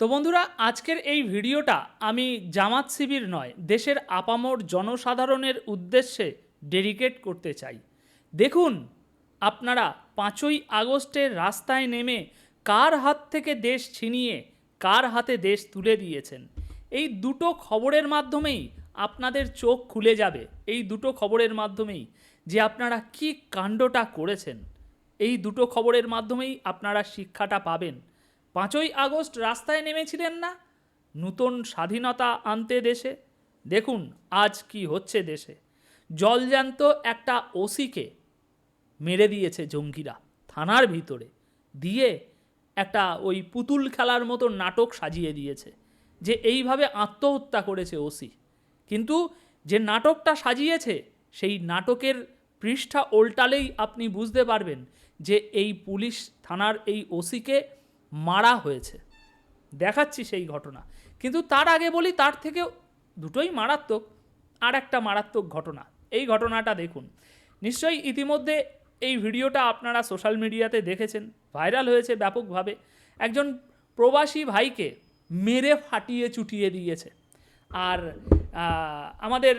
তো বন্ধুরা, আজকের এই ভিডিওটা আমি জামাত শিবির নয়, দেশের আপামর জনসাধারণের উদ্দেশ্যে ডেডিকেট করতে চাই। দেখুন, আপনারা পাঁচই আগস্টের রাস্তায় নেমে কার হাত থেকে দেশ ছিনিয়ে কার হাতে দেশ তুলে দিয়েছেন? এই দুটো খবরের মাধ্যমেই আপনাদের চোখ খুলে যাবে। এই দুটো খবরের মাধ্যমেই যে আপনারা কি কাণ্ডটা করেছেন, এই দুটো খবরের মাধ্যমেই আপনারা শিক্ষাটা পাবেন। পাঁচই আগস্ট রাস্তায় নেমেছিলেন না। নূতন স্বাধীনতা আনতে দেশে। দেখুন আজ কি হচ্ছে দেশে। জলজান্ত একটা ওসিকে মেরে দিয়েছে জঙ্গিরা থানার ভিতরে। দিয়ে একটা ওই পুতুল খেলার মতো নাটক সাজিয়ে দিয়েছে যে এইভাবে আত্মহত্যা করেছে ওসি। কিন্তু যে নাটকটা সাজিয়েছে, সেই নাটকের পৃষ্ঠা ওল্টালেই আপনি বুঝতে পারবেন যে এই পুলিশ থানার এই ওসিকে মারা হয়েছে। দেখাচ্ছি সেই ঘটনা। কিন্তু তার আগে বলি, তার থেকে দুটোই মারাত্মক, আর একটা মারাত্মক ঘটনা। এই ঘটনাটা দেখুন। নিশ্চয়ই ইতিমধ্যে এই ভিডিওটা আপনারা সোশ্যাল মিডিয়াতে দেখেছেন। ভাইরাল হয়েছে ব্যাপকভাবে। একজন প্রবাসী ভাইকে মেরে ফাটিয়ে চুটিয়ে দিয়েছে। আর আমাদের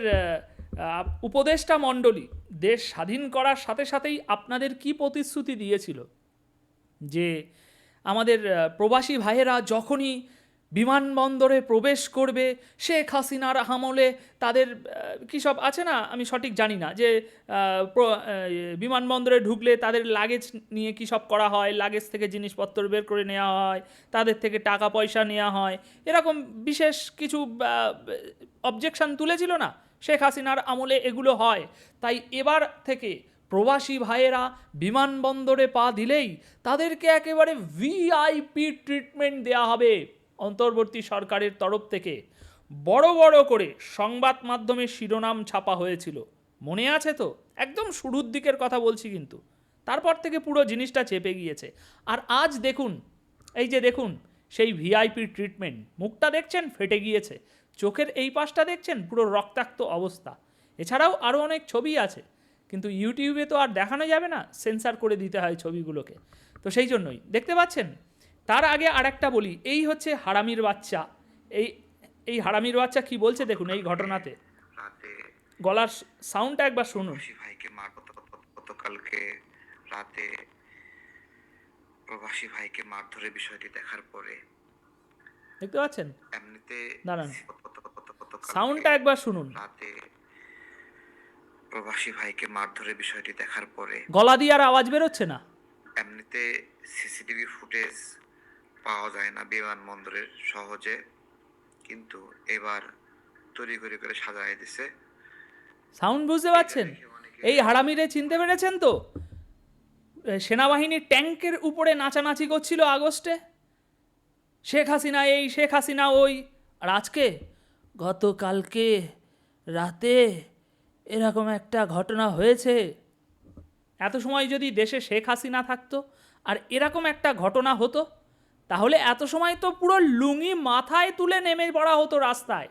উপদেষ্টা মণ্ডলী দেশ স্বাধীন করার সাথে সাথেই আপনাদের কি প্রতিশ্রুতি দিয়েছিল? যে আমাদের প্রবাসী ভাইয়েরা যখনই বিমানবন্দরে প্রবেশ করবে, শেখ হাসিনার আমলে তাদের কী সব আছে না? আমি সঠিক জানি না যে বিমানবন্দরে ঢুকলে তাদের লাগেজ নিয়ে কী সব করা হয়? লাগেজ থেকে জিনিসপত্র বের করে নেওয়া হয়, তাদের থেকে টাকা পয়সা নেওয়া হয়। এরকম বিশেষ কিছু অবজেকশন তুলেছিল না? শেখ হাসিনার আমলে এগুলো হয়। তাই এবার থেকে প্রবাসী ভাইয়েরা বিমানবন্দরে পা দিলেই তাদেরকে একেবারে ভিআইপি ট্রিটমেন্ট দেওয়া হবে অন্তর্বর্তী সরকারের তরফ থেকে। বড় বড় করে সংবাদ মাধ্যমে শিরোনাম ছাপা হয়েছিল। মনে আছে তো? একদম শুরুর দিকের কথা বলছি কিন্তু। তারপর থেকে পুরো জিনিসটা চেপে গিয়েছে। আর আজ দেখুন, এই যে দেখুন, সেই ভিআইপি ট্রিটমেন্ট মুখটা দেখছেন? ফেটে গিয়েছে। চোখের এই পাশটা দেখছেন? পুরো রক্তাক্ত অবস্থা। এছাড়াও আরও অনেক ছবি আছে। কিন্তু ইউটিউবে তো আর দেখানো যাবে না সেন্সার করে দিতে হয় ছবিগুলোকে। তো সেই জন্যই দেখতে পাচ্ছেন? তার আগে আর একটা বলি এই হচ্ছে হারামির বাচ্চা। এই এই হারামির বাচ্চা কি বলছে দেখুন এই ঘটনাতে। গলার সাউন্ডটা একবার শুনুন। ভাইকে গতকালকে রাতে প্রবাসী ভাইকে মারধরের বিষয়টি দেখার পরে দেখতে পাচ্ছেন? এমনিতে দাঁড়ান। সাউন্ডটা একবার শুনুন। রাতে প্রবাসী ভাইকে মারধরের বিষয়টি দেখার পরে গলা দিয়ে আর আওয়াজ বেরোচ্ছে না? এমনিতে সিসিটিভি ফুটেজ পাওয়া যায় না বিমানবন্দরের সহজে কিন্তু এবার তৈরি করে করে সাজায় দিছে। সাউন্ড বুঝতে পারছেন? এই হারামিরে চিনতে পেরেছেন তো? এ, সেনাবাহিনীর ট্যাঙ্কের উপরে নাচানাচি করছিল আগস্টে? শেখ হাসিনা এই শেখ হাসিনা ওই। আর আজকে? গতকালকে রাতে এরকম একটা ঘটনা হয়েছে। এত সময় যদি দেশে শেখ হাসিনা থাকতো আর এরকম একটা ঘটনা হতো, তাহলে এত সময় তো পুরো লুঙ্গি মাথায় তুলে নেমে পড়া হতো রাস্তায়।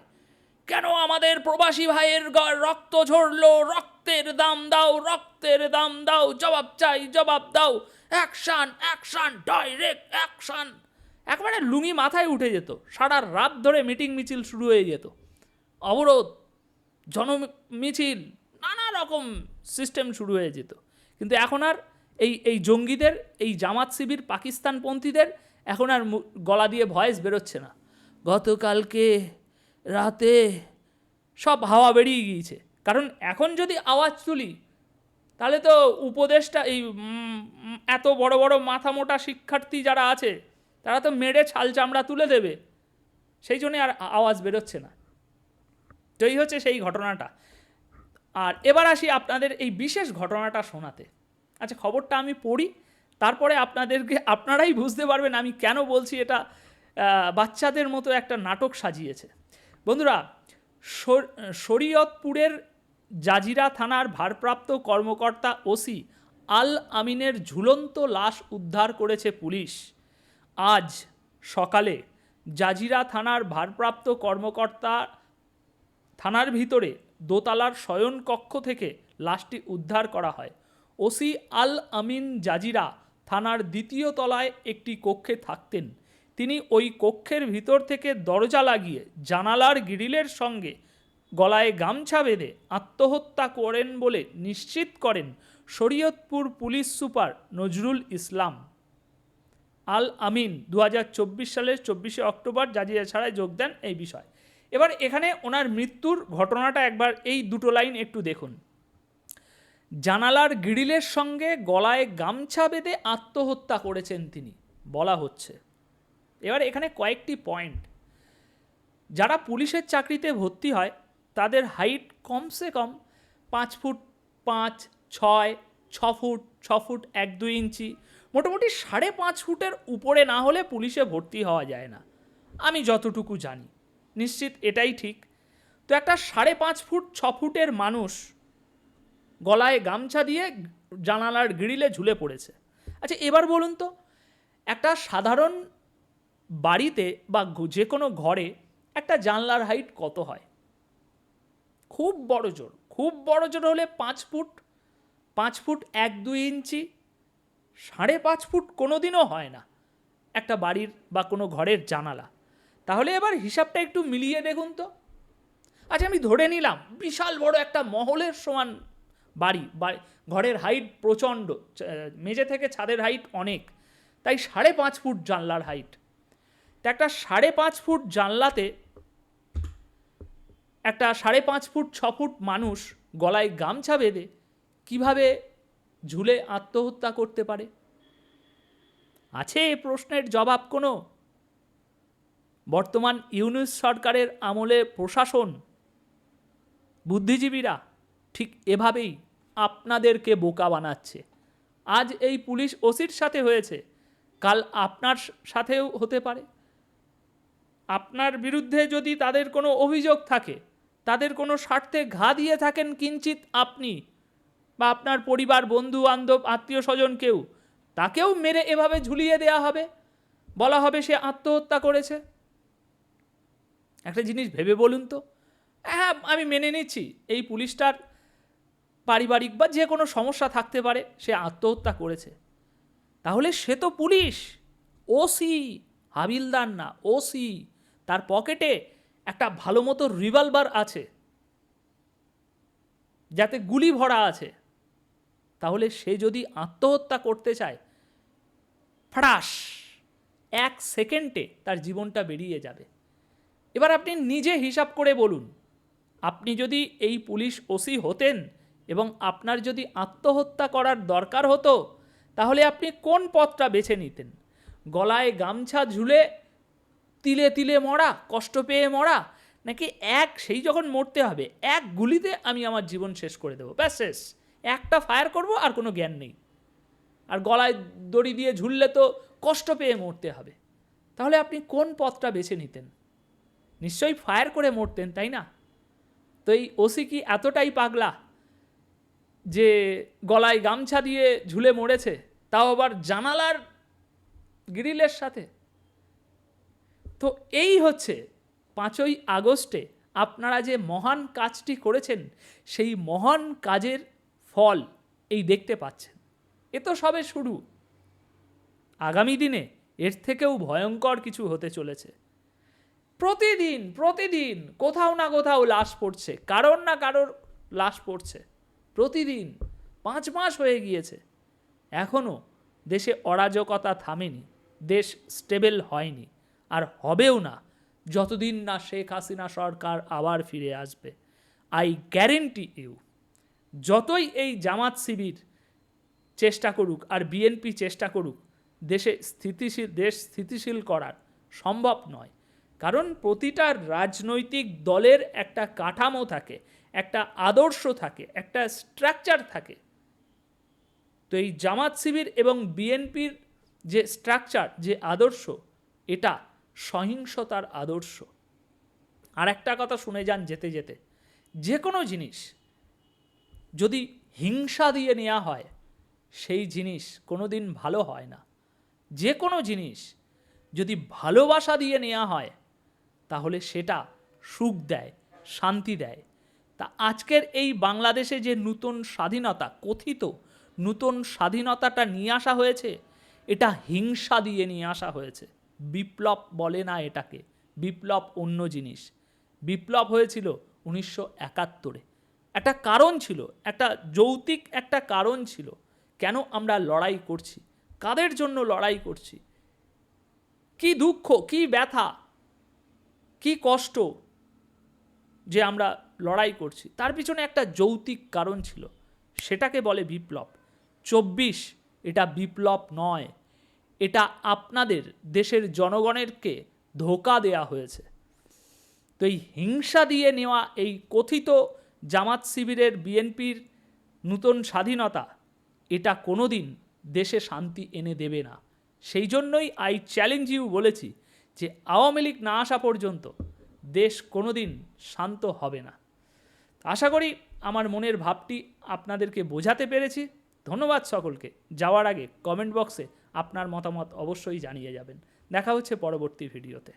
কেন আমাদের প্রবাসী ভাইয়ের রক্ত ঝরলো, রক্তের দাম দাও, রক্তের দাম দাও, জবাব চাই, জবাব দাও, অ্যাকশান অ্যাকশান, ডাইরেক্ট অ্যাকশান। একবারে লুঙ্গি মাথায় উঠে যেত, সারা রাত ধরে মিটিং মিছিল শুরু হয়ে যেত। অবরোধ জন মিছিল নানা রকম সিস্টেম শুরু হয়ে যেত। কিন্তু এখন আর এই এই জঙ্গিদের, এই জামাত শিবির পাকিস্তানপন্থীদের এখন আর গলা দিয়ে ভয়েস বেরোচ্ছে না। গতকালকে রাতে সব হাওয়া বেরিয়ে গিয়েছে। কারণ এখন যদি আওয়াজ তুলি, তাহলে তো উপদেশটা এই এত বড় বড় মাথা মোটা শিক্ষার্থী যারা আছে, তারা তো মেরে ছাল চামড়া তুলে দেবে। সেই জন্যে আর আওয়াজ বেরোচ্ছে না। তো এই হচ্ছে সেই ঘটনাটা। আর এবার আসি আপনাদের এই বিশেষ ঘটনাটা শোনাতে। আচ্ছা খবরটা আমি পড়ি, তারপরে আপনাদেরকে, আপনারাই বুঝতে পারবেন আমি কেন বলছি এটা বাচ্চাদের মতো একটা নাটক সাজিয়েছে। বন্ধুরা শরীয়তপুরের জাজিরা থানার ভারপ্রাপ্ত কর্মকর্তা ওসি আল আমিনের ঝুলন্ত লাশ উদ্ধার করেছে পুলিশ। আজ সকালে জাজিরা থানার ভারপ্রাপ্ত কর্মকর্তা থানার ভিতরে দোতলার শয়নকক্ষ থেকে লাশটি উদ্ধার করা হয়। ওসি আল আমিন জাজিরা থানার দ্বিতীয় তলায় একটি কক্ষে থাকতেন। তিনি ওই কক্ষের ভিতর থেকে দরজা লাগিয়ে জানালার গ্রিলের সঙ্গে গলায় গামছা বেঁধে আত্মহত্যা করেন বলে নিশ্চিত করেন শরীয়তপুর পুলিশ সুপার নজরুল ইসলাম। আল আমিন দু হাজার চব্বিশ সালের চব্বিশে অক্টোবর জাজিয়া ছাড়ায় যোগ দেন এই বিষয়। এবার এখানে ওনার মৃত্যুর ঘটনাটা একবার এই দুটো লাইন একটু দেখুন। জানালার গ্রিলের সঙ্গে গলায় গামছা বেঁধে আত্মহত্যা করেছেন তিনি, বলা হচ্ছে। এবার এখানে কয়েকটি পয়েন্ট। যারা পুলিশের চাকরিতে ভর্তি হয়, তাদের হাইট কমসে কম পাঁচ ফুট পাঁচ, ছয়, ছ ফুট ছ ফুট এক দুই ইঞ্চি, মোটামুটি সাড়ে পাঁচ ফুটের উপরে না হলে পুলিশে ভর্তি হওয়া যায় না। আমি যতটুকু জানি। নিশ্চিত এটাই ঠিক। তো একটা সাড়ে পাঁচ ফুট, ছ ফুটের মানুষ গলায় গামছা দিয়ে জানালার গ্রিলে ঝুলে পড়েছে। আচ্ছা এবার বলুন তো, একটা সাধারণ বাড়িতে বা যে কোনো ঘরে একটা জানলার হাইট কত হয়? খুব বড় জোর, খুব বড় জোর হলে পাঁচ ফুট পাঁচ ফুট এক দুই ইঞ্চি, সাড়ে পাঁচ ফুট কোনো দিনও হয় না একটা বাড়ির বা কোনো ঘরের জানালা। তাহলে এবার হিসাবটা একটু মিলিয়ে দেখুন তো। আচ্ছা আমি ধরে নিলাম, বিশাল বড় একটা মহলের সমান বাড়ি ঘরের হাইট প্রচণ্ড মেঝে থেকে ছাদের হাইট অনেক, তাই সাড়ে পাঁচ ফুট জানলার হাইট তা একটা সাড়ে পাঁচ ফুট জানলাতে একটা সাড়ে পাঁচ ফুট ছ ফুট মানুষ গলায় গামছা বেঁধে কীভাবে ঝুলে আত্মহত্যা করতে পারে? আছে প্রশ্নের জবাব কোনো? বর্তমান ইউনিস সরকারের আমলে প্রশাসন, বুদ্ধিজীবীরা ঠিক এভাবেই আপনাদেরকে বোকা বানাচ্ছে। আজ এই পুলিশ ওসির সাথে হয়েছে। কাল আপনার সাথেও হতে পারে। আপনার বিরুদ্ধে যদি তাদের কোনো অভিযোগ থাকে, তাদের কোনো স্বার্থে ঘা দিয়ে থাকেন কিঞ্চিত আপনি বা আপনার পরিবার, বন্ধু, বান্ধব, আত্মীয় স্বজন কেউ, তাকেও মেরে এভাবে ঝুলিয়ে দেয়া হবে? বলা হবে সে আত্মহত্যা করেছে। একটা জিনিস ভেবে বলুন তো। হ্যাঁ আমি মেনে নিচ্ছি, এই পুলিশটার পারিবারিক বা যে কোনো সমস্যা থাকতে পারে, সে আত্মহত্যা করেছে। তাহলে সে তো পুলিশ ওসি হাবিলদার না ওসি তার পকেটে একটা ভালো মতো রিভলভার আছে, যাতে গুলি ভরা আছে। তাহলে সে যদি আত্মহত্যা করতে চায় ফ্রাস এক সেকেন্ডে তার জীবনটা বেরিয়ে যাবে। এবার আপনি নিজে হিসাব করে বলুন। আপনি যদি এই পুলিশ ওসি হতেন এবং আপনার যদি আত্মহত্যা করার দরকার হতো, তাহলে আপনি কোন পথটা বেছে নিতেন? গলায় গামছা ঝুলে, তিলে তিলে মরা, কষ্ট পেয়ে মরা, নাকি এক সেই যখন মরতে হবে, এক গুলিতে আমি আমার জীবন শেষ করে দেবো? ব্যাস, শেষ। একটা ফায়ার করব আর কোনো জ্ঞান নেই। আর গলায় দড়ি দিয়ে ঝুললে তো কষ্ট পেয়ে মরতে হবে। তাহলে আপনি কোন পথটা বেছে নিতেন? নিশ্চয়ই ফায়ার করে মরতেন, তাই না? তো এই ওসি কি এতটাই পাগলা যে গলায় গামছা দিয়ে ঝুলে মরেছে? তাও আবার জানালার গ্রিলের সাথে? তো এই হচ্ছে পাঁচই আগস্টে আপনারা যে মহান কাজটি করেছেন, সেই মহান কাজের ফল এই দেখতে পাচ্ছেন। এ তো সবে শুরু। আগামী দিনে এর থেকেও ভয়ঙ্কর কিছু হতে চলেছে। প্রতিদিন প্রতিদিন কোথাও না কোথাও লাশ পড়ছে। কারোর না কারোর লাশ পড়ছে। প্রতিদিন। পাঁচ মাস হয়ে গিয়েছে। এখনও দেশে অরাজকতা থামেনি। দেশ স্টেবল হয়নি। আর হবেও না। যতদিন না শেখ হাসিনা সরকার আবার ফিরে আসবে। আই গ্যারেন্টি ইউ যতই এই জামাত শিবির চেষ্টা করুক আর বিএনপি চেষ্টা করুক, দেশে স্থিতিশীল, দেশ স্থিতিশীল করার সম্ভব নয়। কারণ প্রতিটা রাজনৈতিক দলের একটা কাঠামো থাকে, একটা আদর্শ থাকে, একটা স্ট্রাকচার থাকে। তো এই জামাত শিবির এবং বিএনপির যে স্ট্রাকচার যে আদর্শ, এটা সহিংসতার আদর্শ। আর একটা কথা শুনে যান যেতে যেতে যে কোনো জিনিস যদি হিংসা দিয়ে নেওয়া হয়, সেই জিনিস কোনো দিন ভালো হয় না। যে কোনো জিনিস যদি ভালোবাসা দিয়ে নেওয়া হয় তাহলে সেটা সুখ দেয়, শান্তি দেয়। তা আজকের এই বাংলাদেশে যে নূতন স্বাধীনতা কথিত, নূতন স্বাধীনতাটা নিয়ে আসা হয়েছে, এটা হিংসা দিয়ে নিয়ে আসা হয়েছে। বিপ্লব বলে না এটাকে, বিপ্লব অন্য জিনিস। বিপ্লব হয়েছিল উনিশশো একাত্তরে। একটা কারণ ছিল, একটা যৌতিক একটা কারণ ছিল, কেন আমরা লড়াই করছি, কাদের জন্য লড়াই করছি? কি দুঃখ, কি ব্যথা কি কষ্ট যে আমরা লড়াই করছি। তার পিছনে একটা যৌতিক কারণ ছিল, সেটাকে বলে বিপ্লব। চব্বিশ, এটা বিপ্লব নয়, এটা আপনাদের দেশের জনগণেরকে ধোকা দেয়া হয়েছে। তো এই হিংসা দিয়ে নেওয়া এই কথিত জামাত শিবিরের বিএনপির নূতন স্বাধীনতা, এটা কোনোদিন দেশে শান্তি এনে দেবে না। সেই জন্যই আই চ্যালেঞ্জ ইউ বলেছি যে আওয়ামী লীগ না আসা পর্যন্ত দেশ কোনো দিন শান্ত হবে না। আশা করি আমার মনের ভাবটি আপনাদেরকে বোঝাতে পেরেছি। ধন্যবাদ সকলকে। যাওয়ার আগে কমেন্ট বক্সে আপনার মতামত অবশ্যই জানিয়ে যাবেন। দেখা হচ্ছে পরবর্তী ভিডিওতে।